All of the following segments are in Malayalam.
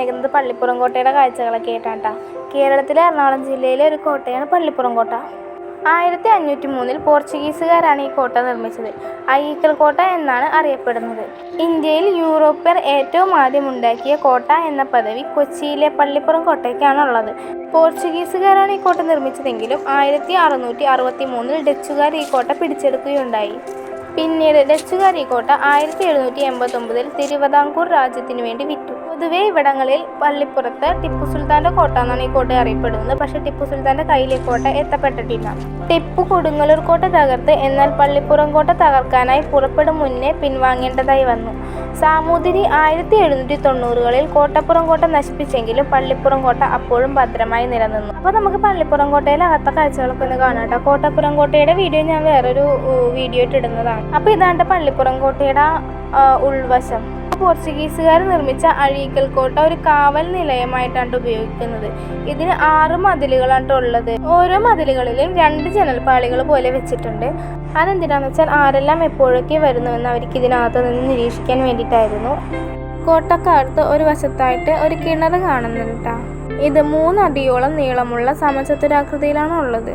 പോകുന്നത് പള്ളിപ്പുറം കോട്ടയുടെ കാഴ്ചകളൊക്കെ ആയിട്ടാണ് കേട്ടോ കേരളത്തിലെ എറണാകുളം ജില്ലയിലെ ഒരു കോട്ടയാണ് പള്ളിപ്പുറം കോട്ട. ആയിരത്തി അഞ്ഞൂറ്റി മൂന്നിൽ പോർച്ചുഗീസുകാരാണ് ഈ കോട്ട നിർമ്മിച്ചത്. അയ്യക്കൽ കോട്ട എന്നാണ് അറിയപ്പെടുന്നത്. ഇന്ത്യയിൽ യൂറോപ്യർ ഏറ്റവും ആദ്യം ഉണ്ടാക്കിയ കോട്ട എന്ന പദവി കൊച്ചിയിലെ പള്ളിപ്പുറം കോട്ടയ്ക്കാണുള്ളത് പോർച്ചുഗീസുകാരാണ് ഈ കോട്ട നിർമ്മിച്ചതെങ്കിലും ആയിരത്തി അറുന്നൂറ്റി അറുപത്തി മൂന്നിൽ ഡച്ചുകാർ ഈ കോട്ട പിടിച്ചെടുക്കുകയുണ്ടായി. പിന്നീട് ഡച്ചുകാർ കോട്ട ആയിരത്തി എഴുന്നൂറ്റി എൺപത്തൊമ്പതിൽ തിരുവിതാംകൂർ രാജ്യത്തിനു വേണ്ടി വിറ്റു. പൊതുവെ ഇവിടങ്ങളിൽ പള്ളിപ്പുറത്ത് ടിപ്പു സുൽത്താന്റെ കോട്ട എന്നാണ് ഈ കോട്ട അറിയപ്പെടുന്നത്. പക്ഷെ ടിപ്പു സുൽത്താന്റെ കയ്യിൽ ഈ കോട്ട എത്തപ്പെട്ടിട്ടില്ല. ടിപ്പു കൊടുങ്ങല്ലൂർ കോട്ട തകർത്ത് എന്നാൽ പള്ളിപ്പുറം കോട്ട തകർക്കാനായി പുറപ്പെടും മുന്നേ പിൻവാങ്ങേണ്ടതായി വന്നു. സാമൂതിരി ആയിരത്തി എഴുന്നൂറ്റി തൊണ്ണൂറുകളിൽ കോട്ടപ്പുറം കോട്ട നശിപ്പിച്ചെങ്കിലും പള്ളിപ്പുറം കോട്ട അപ്പോഴും ഭദ്രമായി നിലനിന്നു. അപ്പോൾ നമുക്ക് പള്ളിപ്പുറം കോട്ടയിലെ അകത്ത കാഴ്ചകളൊക്കെ ഒന്ന് കാണാം കേട്ടോ. കോട്ടപ്പുറം കോട്ടയുടെ വീഡിയോ ഞാൻ വേറൊരു വീഡിയോ ഇട്ട് ഇടുന്നതാണ്. അപ്പോൾ ഇതാണ്ട് പള്ളിപ്പുറം കോട്ടയുടെ ഉൾവശം. പോർച്ചുഗീസുകാർ നിർമ്മിച്ച അഴീക്കൽ കോട്ട ഒരു കാവൽ നിലയമായിട്ടാണ് ഉപയോഗിക്കുന്നത്. ഇതിന് ആറ് മതിലുകളാണ് ഉള്ളത്. ഓരോ മതിലുകളിലും രണ്ട് ജനൽപ്പാളികൾ പോലെ വെച്ചിട്ടുണ്ട്. അതെന്തിനാന്ന് വെച്ചാൽ ആരെല്ലാം എപ്പോഴൊക്കെ വരുന്നുവെന്ന് അവർക്ക് ഇതിനകത്ത് നിന്ന് നിരീക്ഷിക്കാൻ വേണ്ടിയിട്ടായിരുന്നു. കോട്ടക്കാലത്ത് ഒരു വശത്തായിട്ട് ഒരു കിണർ കാണുന്നുണ്ട് ഇത് മൂന്നടിയോളം നീളമുള്ള സമചതുരാകൃതിയിലാണ് ഉള്ളത്.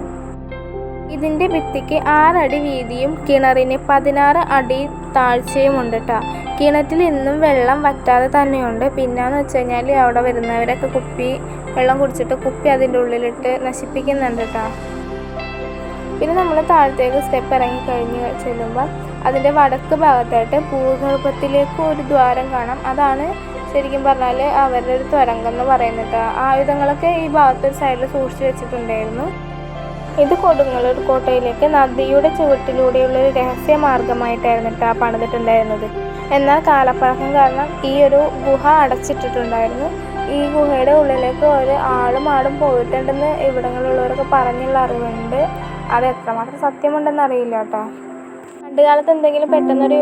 ഇതിന്റെ ഭിത്തിക്ക് ആറടി വീതിയും കിണറിന് പതിനാറ് അടി താഴ്ചയും ഉണ്ട് കേട്ടോ കിണറ്റിൽ ഇന്നും വെള്ളം വറ്റാതെ തന്നെയുണ്ട്. പിന്നെന്ന് വെച്ച് കഴിഞ്ഞാൽ അവിടെ വരുന്നവരൊക്കെ കുപ്പി വെള്ളം കുടിച്ചിട്ട് കുപ്പി അതിന്റെ ഉള്ളിലിട്ട് നശിപ്പിക്കുന്നുണ്ട് കേട്ടോ പിന്നെ നമ്മൾ താഴത്തേക്ക് സ്റ്റെപ്പ് ഇറങ്ങി കഴിഞ്ഞ് ചെല്ലുമ്പോൾ അതിന്റെ വടക്ക് ഭാഗത്തായിട്ട് ഭൂഗർഭത്തിലേക്ക് ഒരു ദ്വാരം കാണാം. അതാണ് ശരിക്കും പറഞ്ഞാൽ അവരുടെ ഒരു തുരങ്കം എന്ന് പറയുന്നത് ആയുധങ്ങളൊക്കെ ഈ ഭാഗത്തൊരു സൈഡിൽ സൂക്ഷിച്ചു വെച്ചിട്ടുണ്ടായിരുന്നു. ഇത് കൊടുങ്ങല്ലൂർ കോട്ടയിലേക്ക് നദിയുടെ ചുവട്ടിലൂടെയുള്ള ഒരു രഹസ്യ മാർഗമായിട്ടായിരുന്നു കേട്ടോ പണിതിട്ടുണ്ടായിരുന്നത്. എന്നാൽ കാലപ്പഴക്കം കാരണം ഈ ഒരു ഗുഹ അടച്ചിട്ടിട്ടുണ്ടായിരുന്നു. ഈ ഗുഹയുടെ ഉള്ളിലേക്ക് ഒരു ആളും ആടും പോയിട്ടുണ്ടെന്ന് ഇവിടങ്ങളിലുള്ളവരൊക്കെ പറഞ്ഞുള്ള അറിവുണ്ട്. അത് എത്രമാത്രം സത്യമുണ്ടെന്ന് അറിയില്ല കേട്ടോ പണ്ടുകാലത്ത് എന്തെങ്കിലും പെട്ടെന്നൊരു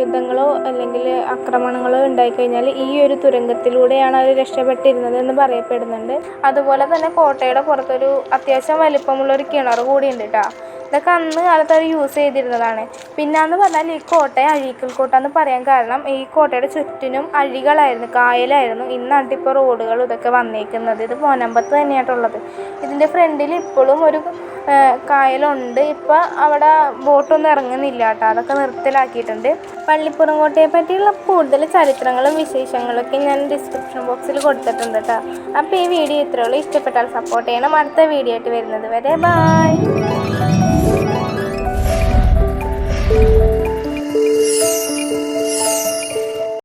യുദ്ധങ്ങളോ അല്ലെങ്കിൽ ആക്രമണങ്ങളോ ഉണ്ടായിക്കഴിഞ്ഞാൽ ഈ ഒരു തുരങ്കത്തിലൂടെയാണ് അവർ രക്ഷപ്പെട്ടിരുന്നത് എന്ന് പറയപ്പെടുന്നുണ്ട്. അതുപോലെ തന്നെ കോട്ടയുടെ പുറത്തൊരു അത്യാവശ്യം വലിപ്പമുള്ള ഒരു കിണർ കൂടിയുണ്ട് കേട്ടോ ഇതൊക്കെ അന്ന് കാലത്ത് അവർ യൂസ് ചെയ്തിരുന്നതാണ്. പിന്നെന്ന് പറഞ്ഞാൽ ഈ കോട്ടയെ അഴീക്കൽ കോട്ട എന്ന് പറയാൻ കാരണം ഈ കോട്ടയുടെ ചുറ്റിനും അഴികളായിരുന്നു കായലായിരുന്നു. ഇന്നാണ് ഇപ്പോൾ റോഡുകൾ ഇതൊക്കെ വന്നേക്കുന്നത്. ഇത് പോനമ്പത്ത് തന്നെയായിട്ടുള്ളത്. ഇതിന്റെ ഫ്രണ്ടിൽ ഇപ്പോഴും ഒരു കായലുണ്ട്. ഇപ്പം അവിടെ ബോട്ടൊന്നും ഇറങ്ങുന്നില്ല കേട്ടോ. അതൊക്കെ നിർത്തലാക്കിയിട്ടുണ്ട്. പള്ളിപ്പുറം കോട്ടയെ പറ്റിയുള്ള കൂടുതൽ ചരിത്രങ്ങളും വിശേഷങ്ങളൊക്കെ ഞാൻ ഡിസ്ക്രിപ്ഷൻ ബോക്സിൽ കൊടുത്തിട്ടുണ്ട് കേട്ടോ. അപ്പോൾ ഈ വീഡിയോ ഇത്രയുള്ളൂ ഇഷ്ടപ്പെട്ടാൽ സപ്പോർട്ട് ചെയ്യണം. അടുത്ത വീഡിയോ ആയിട്ട് വരുന്നത് വരെ. ബായ്